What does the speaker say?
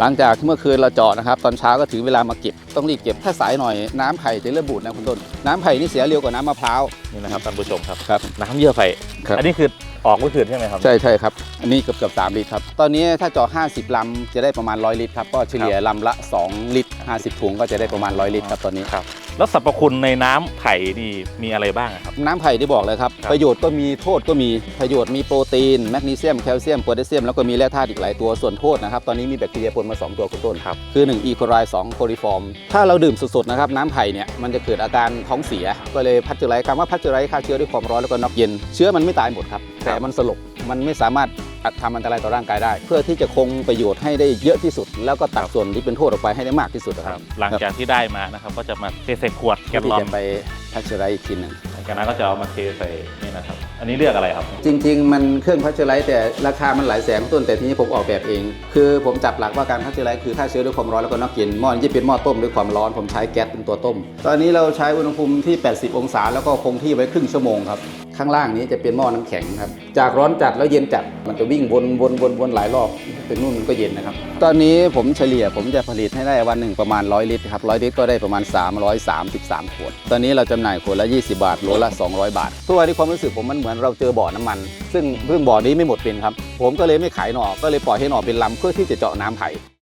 หลังจากที่เมื่อคืนเราเจาะนะครับ ตอนเช้าก็ถึงเวลามาเก็บต้องรีบเก็บถ้าสายหน่อยน้ำไผ่จะเริ่มบูดนะคุณต้นน้ำไผ่นี่เสียเร็วกว่าน้ำมะพร้าวนี่นะครับท่านผู้ชมครับครับน้ำเยื่อไผ่ครับอันนี้คือออกเมื่อคืนใช่ไหมครับใช่ใช่ครับอันนี้เกือบเกือบสามลิตรครับตอนนี้ถ้าเจาะ50ลำจะได้ประมาณ 100 ลิตรครับก็เฉลี่ยลำละ 2 ลิตร 50ถุงก็จะได้ประมาณ 100 ลิตรครับตอนนี้ครับ แล้วสรรพคุณในน้ำไผ่นี่มีอะไรบ้างอะครับ น้ำไผ่ที่บอกเลยครับ ครับ ประโยชน์ก็มีโทษก็มีประโยชน์มีโปรตีนแมกนีเซียมแคลเซียมโพแทสเซียมแล้วก็มีแร่ธาตุอีกหลายตัวส่วนโทษนะครับ ตอนนี้มีแบคทีเรียปนมา 2 ตัวคุณต้น ครับคือ 1 อีโคไร2โคลิฟอร์ม ถ้าเราดื่มสดๆนะครับ น้ำไผ่เนี่ยมันจะเกิดอาการท้องเสีย ก็เลยพัชเจอไรส์คำว่าพัชเจอไรส์ฆ่าเชื้อด้วยความร้อนแล้วก็น็อกเย็น เชื้อมันไม่ตายหมดครับ แต่มันสลบมันไม่สามารถ ทำอันตรายต่อร่างกายได้ เพื่อที่จะคงประโยชน์ให้ได้เยอะที่สุด แล้วก็ตัดส่วนที่เป็นโทษออกไปให้ได้มากที่สุดนะคครัรับบหลังจากที่ได้มานะครับก็จะมาเทใส่ขวดแกเพื่อนที่ลอนจะไปพัชเจอไรส์อีกทีหนึงหลังจากนั้นก็จะเอามาเทใส่ นะครับ อันนี้เรียกอะไรครับ จริง ๆ มันเครื่องพัชเจอไรส์แต่ราคามันหลายแสนต้นแต่ทีนี้ผมออกแบบเอง คือผมจับหลักว่าการพัชเจอไรส์คือฆ่าเชื้อด้วยความร้อนแล้วก็นอกเย็นหม้อนี้เป็นหม้อต้มด้วยความร้อนผมใช้แก๊สเป็นตัวต้ม ตอนนี้เราใช้อุณหภูมิที่ 80 องศา แล้วก็คงที่ไว้ครึ่งชั่วโมงครับข้างล่างนี้จะเป็นหม้อน้ำแข็งครับ จากร้อนจัดแล้วเย็นจัด มันจะวิ่งวนวนวนวนหลายรอบเป็นนู่นมันก็เย็นนะครับ ตอนนี้ผมเฉลี่ยผมจะผลิตให้ได้วันหนึ่งประมาณ 100 ลิตรครับ 100 ลิตรก็ได้ประมาณ 333 ขวด ตอนนี้เราจำหน่ายขวดละ 20 บาท โลละ 200 บาททุกวันนี้ความรู้สึกผมมันเหมือนเราเจอบ่อน้ำมัน ซึ่งเรื่องบ่อนี้ไม่หมดเป็นครับ ผมก็เลยไม่ขายหน่อก็เลยปล่อยให้หน่อเป็นลำเพื่อที่จะเจาะน้ำไผ่